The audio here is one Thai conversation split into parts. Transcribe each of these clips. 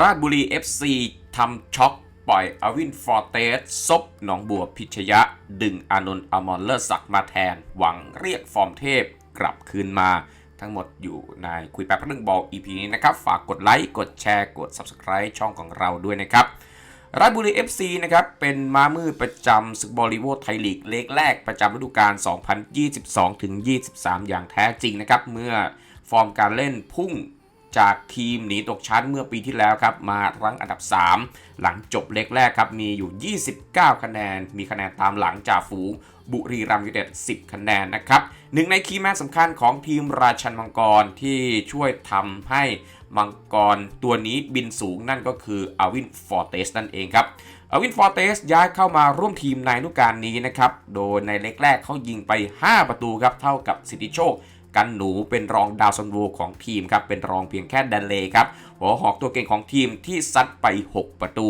ราชบุรี FC ทำช็อกปล่อยอวินฟอร์เตสซบหนองบัวพิชยะ ดึงอานนท์อมรเลิศศักมาแทน หวังเรียกฟอร์มเทพกลับคืนมา ทั้งหมดอยู่ในคุยแป๊บเรื่องบอล EP นี้นะครับ ฝากกดไลค์ กดแชร์ กด Subscribe ช่องของเราด้วยนะครับราชบุรี FC นะครับ เป็นม้ามืดประจำศึกบอลลีโวไทยลีกเลกแรกประจำฤดูกาล 2022-23 อย่างแท้จริงนะครับ เมื่อฟอร์มการเล่นพุ่ง จากทีมหนีตกชั้นเมื่อปีที่แล้วครับมารั้งอันดับ 3 หลังจบเล็กแรกครับมีอยู่ 29 คะแนน มีคะแนนตามหลังจากฝูงบุรีรัมย์ยูเต็ด10 คะแนนนะครับหนึ่งในคีย์แมนสำคัญของทีมราชันมังกรที่ช่วยทำให้มังกรตัวนี้บินสูงนั่นก็คืออาวินฟอร์เตสนั่นเองครับอวินฟอร์เตสย้ายเข้ามาร่วมทีมในฤดูกาลนี้นะครับ โดยในเล็กแรกเขายิงไป 5 ประตูครับ เท่ากับสิทธิโชค กันหนูเป็นรองดาวซันโวของทีมครับเป็นรองเพียงแค่แดนเลครับหัวหอกตัวเก่งของทีมที่ซัดไป 6 ประตู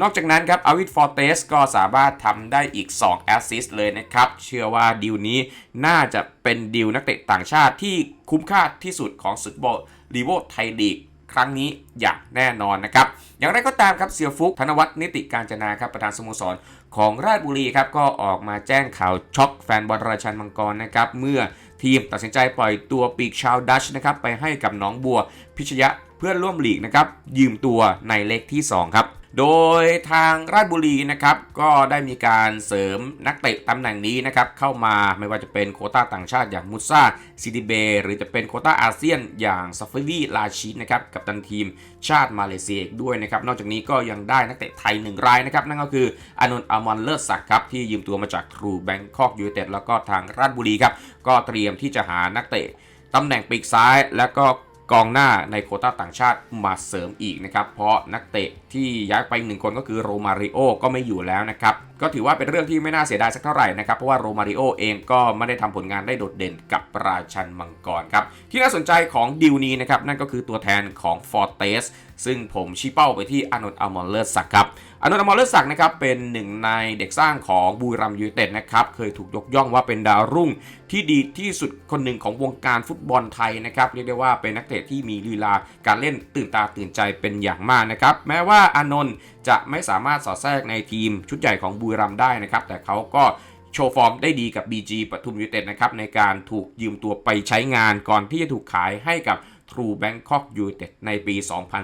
นอกจากนั้นครับอวินฟอร์เตสก็สามารถทำได้อีก 2 แอสซิสต์เลยนะครับ เชื่อว่าดีลนี้น่าจะเป็นดีลนักเตะต่างชาติที่คุ้มค่าที่สุดของศึกบอลลีโวไทยลีกครั้งนี้อย่างแน่นอนนะครับ อย่างไรก็ตามครับเสียฟุกธนวัฒน์นิติการจนาครับประธานสโมสรของราชบุรีครับก็ออกมาแจ้งข่าวช็อกแฟนบอลราชันมังกรนะครับเมื่อ ทีมตัดสินใจปล่อยตัวปีกชาวดัชนะครับไปให้กับน้องบัวพิชยะเพื่อนร่วมลีกนะครับยืมตัวในเลขที่ 2 ครับ โดยทางราชบุรีนะครับก็ได้มีการเสริมนักเตะตำแหน่งนี้นะครับเข้ามาไม่ว่าจะเป็นโคต้าต่างชาติอย่างมุซ่าซิดิเบ หรือจะเป็นโคต้าอาเซียนอย่างซาฟวีลาชิดนะครับกับตันทีมชาติมาเลเซียอีกด้วยนะครับนอกจากนี้ก็ยังได้นักเตะไทยหนึ่งรายนะครับนั่นก็คืออานนท์อามอนเลิศศักดิ์ครับที่ยืมตัวมาจากทรูแบงคอกยูไนเต็ดแล้วก็ทางราชบุรีครับก็เตรียมที่จะหานักเตะตำแหน่งปีกซ้าย แล้วก็ กองหน้าในโคต้าต่างชาติมาเสริมอีกนะครับ เพราะนักเตะที่ย้ายไปหนึ่งคนก็คือโรมาริโอก็ไม่อยู่แล้วนะครับ ก็ถือว่าเป็นเรื่องที่ไม่น่าเสียดายสักเท่าไหร่นะครับ เพราะว่าโรมาริโอเองก็ไม่ได้ทำผลงานได้โดดเด่นกับราชันมังกรครับ ที่น่าสนใจของดิวนี้นะครับ นั่นก็คือตัวแทนของฟอร์เตสซึ่งผมชี้เป้าไปที่อานนท์อมรเลิศศักครับอนุนอมรเลิศศักนะครับเป็นหนึ่งในเด็กสร้างของบุรีรัมย์ยูไนเต็ดนะครับเคยถูกยกย่องว่าเป็นดาวรุ่งที่ดีที่สุดคนหนึ่งของวงการฟุตบอลไทยนะครับเรียกได้ว่าเป็นนักเตะที่มีลีลาการเล่นตื่นตาตื่นใจเป็นอย่างมากนะครับ แม้ว่าอานนท์จะไม่สามารถสอดแทรกในทีมชุดใหญ่ของบุรีรัมย์ได้นะครับ แต่เขาก็โชว์ฟอร์มได้ดีกับ BG ปทุมยูเต็ดนะครับในการถูกยืมตัวไปใช้งานก่อนที่จะถูกขายให้กับ True Bangkok United ในปี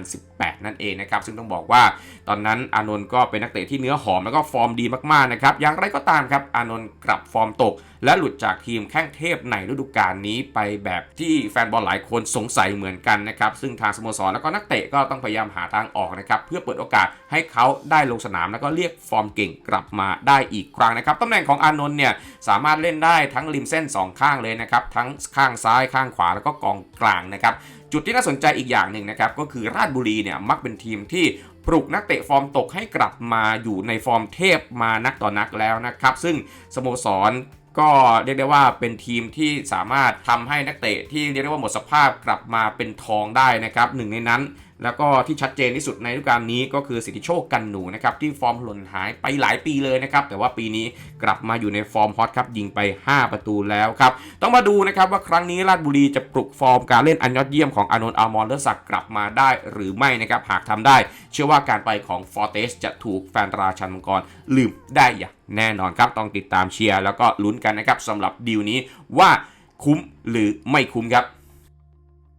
2018 นั่นเองนะครับ ซึ่งต้องบอกว่าตอนนั้นอานนท์ก็เป็นนักเตะที่เนื้อหอมแล้วก็ฟอร์มดีมากๆนะครับ อย่างไรก็ตามครับ อานนท์กลับฟอร์มตก และหลุดจากทีมแข้งเทพในฤดูกาลนี้ไปแบบที่แฟนบอลหลายคนสงสัยเหมือนกันนะครับ ซึ่งทางสโมสรแล้วก็นักเตะก็ต้องพยายามหาทางออกนะครับ เพื่อเปิดโอกาสให้เขาได้ลงสนามแล้วก็เรียกฟอร์มเก่งกลับมาได้อีกครั้งนะครับตำแหน่งของอานนท์เนี่ยสามารถเล่นได้ทั้งริมเส้นสองข้างเลยนะครับทั้งข้างซ้ายข้างขวาแล้วก็กองกลางนะครับจุดที่น่าสนใจอีกอย่างหนึ่งนะครับก็คือราชบุรีเนี่ยมักเป็นทีมที่ปลุกนักเตะฟอร์มตกให้กลับมาอยู่ในฟอร์มเทพมานักต่อนักแล้วนะครับ ซึ่งสโมสรก็เรียกได้ว่าเป็นทีมที่สามารถทำให้นักเตะที่เรียกได้ว่าหมดสภาพกลับมาเป็นทองได้นะครับหนึ่งในนั้น แล้วก็ที่ชัดเจนที่สุดในฤดูกาลนี้ก็คือสิทธิโชคกันหนูนะครับที่ฟอร์มหล่นหายไปหลายปีเลยนะครับแต่ว่าปีนี้กลับมาอยู่ในฟอร์มฮอตครับยิงไป 5 ประตูแล้วครับต้องมาดูนะครับว่าครั้งนี้ราชบุรีจะปลุกฟอร์มการเล่นอันยอดเยี่ยมของอานนท์อามอนเลอร์ศักดิ์กลับมาได้หรือไม่นะครับหากทำได้ เชื่อว่าการไปของฟอร์เตสจะถูกแฟนราชันมังกรลืมได้อย่างแน่นอนครับต้องติดตามเชียร์แล้วก็ลุ้นกันนะครับสำหรับดีลนี้ว่าคุ้มหรือไม่คุ้มครับ